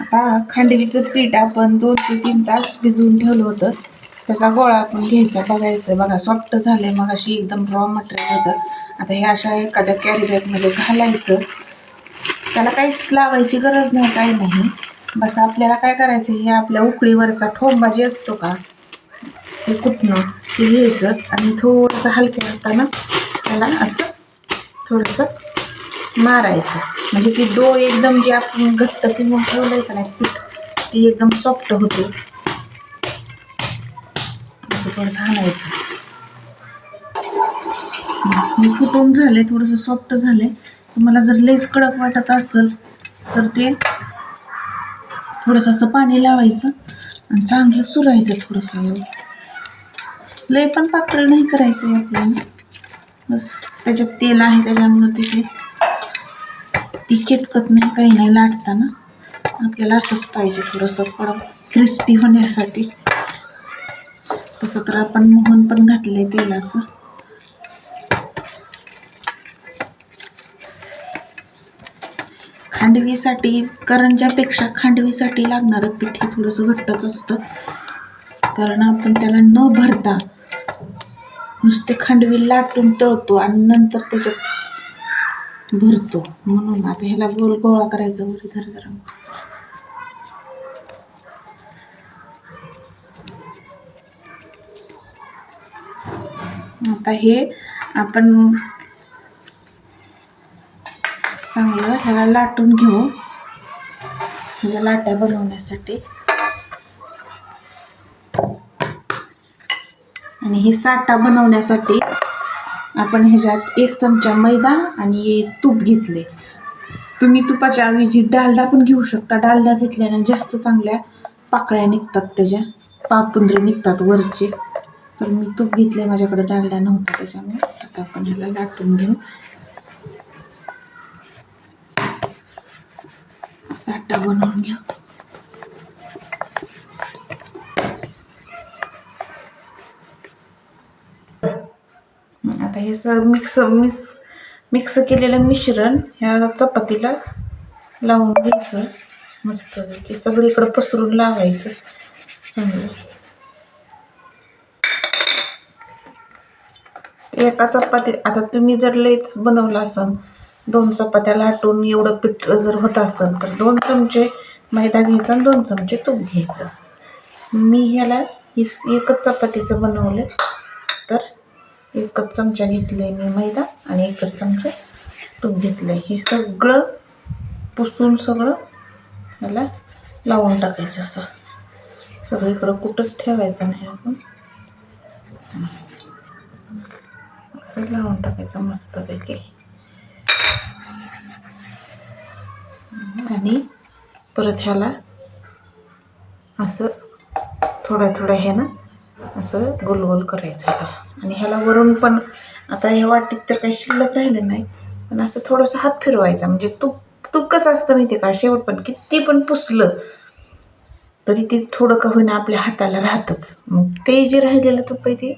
आता खांडवीचं पीठ आपण दोन ते तीन तास भिजवून ठेवलं होतं. त्याचा गोळा आपण घ्यायचा बघायचं. बघा सॉफ्ट झालंय मग अशी एकदम रॉ मटेरियल होतं. आता हे अशा एखाद्या कॅरी बॅगमध्ये घालायचं. त्याला काहीच लावायची गरज नाही काही नाही. बस आपल्याला काय करायचं हे आपल्या उकळीवरचा ठोंबा जे असतो का ते कुठनं ते घ्यायचं आणि थोडंसं हलक्या हातानं त्याला असं थोडंसं मारायचं. म्हणजे ती डो एकदम जे आपण घट्ट किंवा ठेवलंय का नाही पीठ ते एकदम सॉफ्ट होते. असं थोडंसं हाणायचं मी फुटून झाले थोडंसं सॉफ्ट झाले तुम्हाला जर लेस कडक वाटत असेल तर ते थोडंसं असं पाणी लावायचं आणि चांगलं सुरायचं थोडंसं. लय पण पातळ नाही करायचं आहे आपल्याला. बस त्याच्यात तेल आहे त्याच्यामुळं तिथे ती चिटकत नाही काही नाही लाटताना. आपल्याला असंच पाहिजे थोडंसं कडक क्रिस्पी होण्यासाठी. तसं तर आपण मोहन पण घातलंय तेलाचं. खांडवीसाठी करंजापेक्षा खांडवीसाठी लागणारं पीठ हे थोडंसं घट्टच असतं. कारण आपण त्याला न भरता नुसते खांडवी लाटून तळतो आणि नंतर त्याच्यात भरतो. म्हणून आता ह्याला गोल गोळा करायचा वरी धर जरा. आता हे आपण चांगलं ह्याला लाटून घेऊ. म्हणजे लाट्या बनवण्यासाठी. आणि ही साठा बनवण्यासाठी आपण ह्याच्यात एक चमचा मैदा आणि तूप घेतले. तुम्ही तुपाच्या ऐवजी डालडा पण घेऊ शकता. डालडा घेतल्याने जास्त चांगल्या पाकळ्या निघतात त्याच्या. पापुंद्रे निघतात वरचे. तर मी तूप घेतले माझ्याकडे डालडा नव्हता त्याच्यामुळे आता आपण ह्याला लाटून घेऊ. साठा बनवून घ्या. आता हे सर मिक्स मिक्स मिक्स केलेलं मिश्रण ह्या चपातीला लावून घ्यायचं. मस्त सगळीकडं पसरून लावायचं. चांगलं. एका चपाती आता तुम्ही जर लईच बनवलं असन दोन चपात्या लाटून एवढं पीठ जर होत असेल तर दोन चमचे मैदा घ्यायचा आणि दोन चमचे तूप घ्यायचं. मी ह्याला एकच चपातीचं बनवलं तर एकच चमचा घेतले मी मैदा आणि एकच चमचा तूप घेतलं हे सगळं पुसून सगळं याला लावून टाकायचं असं. सगळीकडं कुठंच ठेवायचं नाही आपण. असं लावून टाकायचं मस्तपैकी आणि परत ह्याला असं थोड्या थोड्या ह्यानं असं गोल गोल करायचं ह्याला आणि ह्याला वरून पण आता ह्या वाटीत तर काही शिल्लक राहिलं नाही पण असं थोडंसं हात फिरवायचा. म्हणजे तूप तूप कसं असतं माहिती आहे का? शेवट पण किती पण पुसलं तरी ते थोडं का होईना आपल्या हाताला राहतच. मग ते जे राहिलेलं तूप आहे ते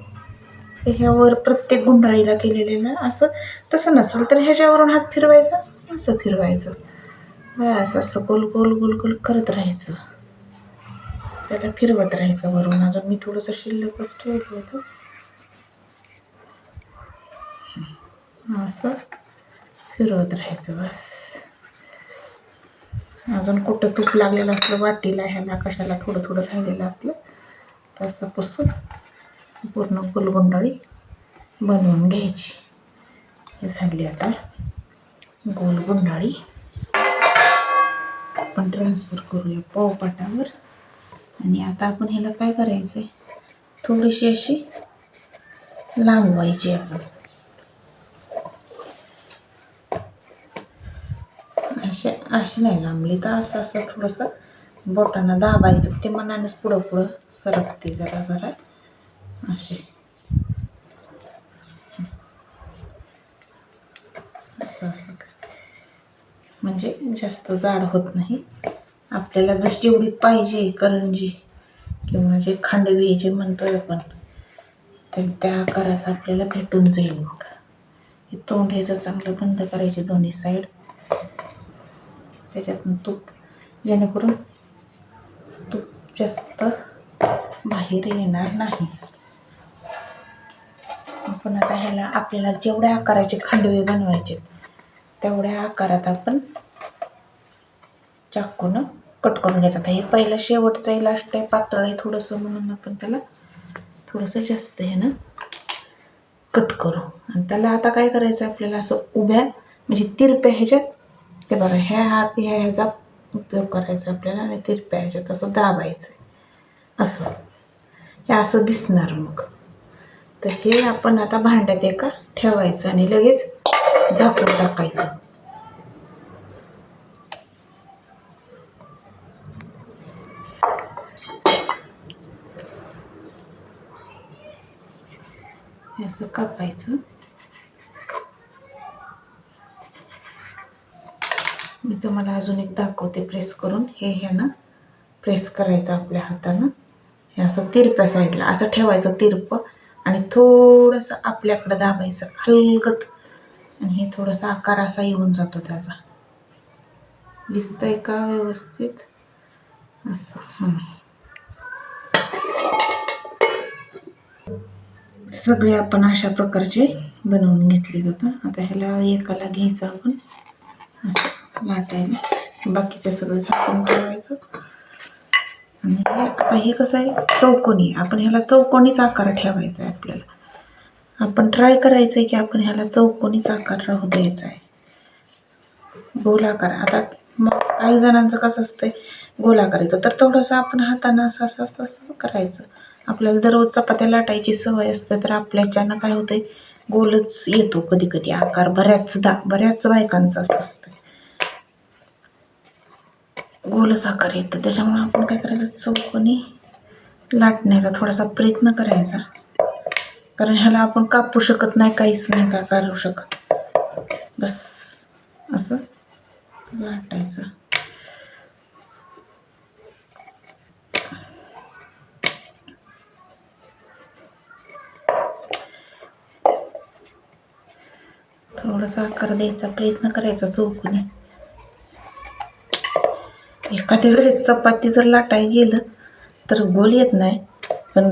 ते ह्यावर प्रत्येक गुंडाळीला केलेलं असं तसं नसेल तर ह्याच्यावरून हात फिरवायचा असं फिरवायचं. बस असं गोल गोल गोल गोल करत राहायचं. त्याला फिरवत राहायचं वरून. अजून मी थोडंसं शिल्लकच ठेवलं होतं. असं फिरवत राहायचं बस. अजून कुठं तूप लागलेलं असलं वाटीला ह्याला कशाला थोडं थोडं राहिलेलं असलं तसं पुसून पूर्ण गोलगुंडाळी बनवून घ्यायची. हे झाली आता गोल गुंडाळी आपण ट्रान्सफर करूया पावपाटावर. आणि आता आपण ह्याला काय करायचं आहे थोडीशी अशी लांबवायची आपण. असे अशी नाही लांबली तर असं असं थोडंसं बोटांना दाबायचं. ते मनानेच पुढं पुढं सरकते जरा जरा. असे असं असं. म्हणजे जास्त जाड होत नाही. आपल्याला जशी जेवढी पाहिजे करंजी किंवा जे खांडवी जे म्हणतोय आपण तर त्या आकाराचं आपल्याला भेटून जाईल मग हे तोंड ह्याचं चांगलं बंद करायचे दोन्ही साईड त्याच्यातून तूप जेणेकरून तूप जास्त बाहेर येणार नाही. आपण आता ह्याला आपल्याला जेवढ्या आकाराचे खांडवे बनवायचे तेवढ्या आकारात आपण चाकून कट करून घ्यायचं. आता हे पहिलं शेवटचा आहे लास्ट आहे पातळ आहे थोडंसं म्हणून आपण त्याला थोडंसं जास्त आहे ना कट करू. आणि त्याला आता काय करायचं आपल्याला असं उभ्या म्हणजे तिरप्या ह्याच्यात ते बघा ह्या हात ह्या ह्याचा उपयोग करायचा आपल्याला आणि तिरप्या ह्याच्यात असं दाबायचं असं. हे असं दिसणार मग. तर हे आपण आता भांड्यात एका ठेवायचं आणि लगेच झाकून टाकायचं. हे असं कापायचं. मी तुम्हाला अजून एक दाखवते प्रेस करून. हे ह्यानं प्रेस करायचं आपल्या हातानं. हे असं तिरप्या साईडला असं ठेवायचं तिरपं आणि थोडंसं आपल्याकडं दाबायचं हलगत आणि हे थोडासा आकार असा येऊन जातो त्याचा. दिसतंय का व्यवस्थित? असं हां. सगळे आपण अशा प्रकारचे बनवून घेतले जातं. आता ह्याला एकाला घ्यायचं आपण. असं लाटायला. बाकीचं सगळं झाकून ठेवायचं. आणि आता हे कसं आहे? चौकोनी. आपण ह्याला चौकोनीच आकार ठेवायचा आहे आपल्याला. आपण ट्राय करायचं आहे की आपण ह्याला चौकोनीच आकार राहू द्यायचा आहे. गोलाकार आता मग काही जणांचं कसं असतंय? गोलाकार येतो. तर थोडंसं आपण हातानं असं असं असं असं करायचं. आपल्याला दररोज चपात्या लाटायची सवय असते तर आपल्याच्यानं काय होतंय? गोलच येतो कधी कधी आकार. बऱ्याचदा बऱ्याच बायकांचा असं असतंय. गोलच आकार येतो. त्याच्यामुळे आपण काय करायचं? चौकोनी लाटण्याचा थोडासा प्रयत्न करायचा. कारण ह्याला आपण कापू शकत नाही काहीच नाही का करू शकत. बस असं लाटायचं. थोडासा आकार द्यायचा प्रयत्न करायचा चौकून. एखाद्या वेळेस चपाती जर लाटाय गेलं तर गोल येत नाही. पण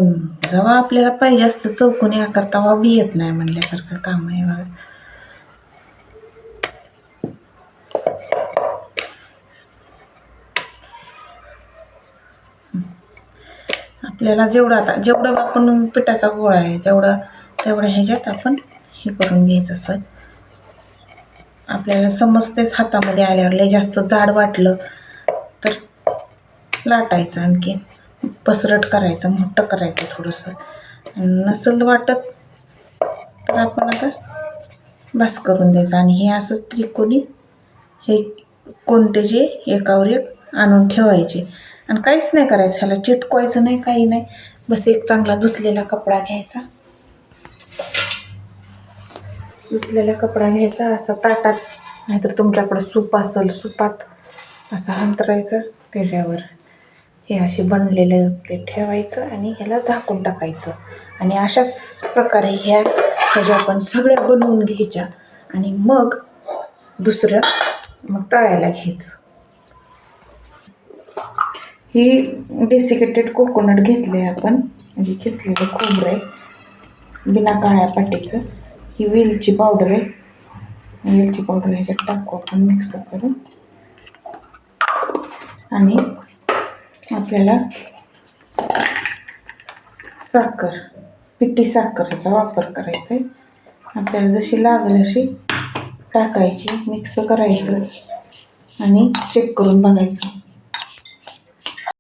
जेव्हा आपल्याला पाहिजे असतं चौकोनी आकार तेव्हा बी येत नाही म्हणल्यासारखं काम आहे बघा. आपल्याला जेवढं आता जेवढं आपण पिठाचा गोळा आहे तेवढं तेवढ्या ह्याच्यात आपण हे करून घ्यायचं असं. आपल्याला समजतेच हातामध्ये आल्यावर लय जास्त जाड वाटलं तर लाटायचं आणखी. पसरट करायचं मोठं करायचं थोडंसं. नसल वाटत तर आपण आता बस करून द्यायचं. आणि हे असंच त्रिकोणी हे कोणते जे एकावर एक आणून ठेवायचे. आणि काहीच नाही करायचं. ह्याला चिटकवायचं नाही काही नाही. बस एक चांगला धुतलेला कपडा घ्यायचा. धुतलेला कपडा घ्यायचा असा ताटात. नाहीतर तुमच्याकडं सूप असेल सुपात. असं अंतरायचं त्याच्यावर हे असे बनलेले ते ठेवायचं आणि ह्याला झाकून टाकायचं. आणि अशाच प्रकारे ह्या ह्याच्या आपण सगळ्या बनवून घ्यायच्या. आणि मग दुसरं मग तळायला घ्यायचं. ही डेसिकेटेड कोकोनट घेतले आपण म्हणजे खिसलेलं खोबरं आहे. बिना काळ्या पाटीचं. ही वेलची पावडर आहे. वेलची पावडर ह्याच्यात टाकू आपण मिक्स करून. आणि आपल्याला साखर पिठी साखरेचा वापर करायचा आहे. आपल्याला जशी लागेल अशी टाकायची मिक्स करायचं आणि चेक करून बघायचं.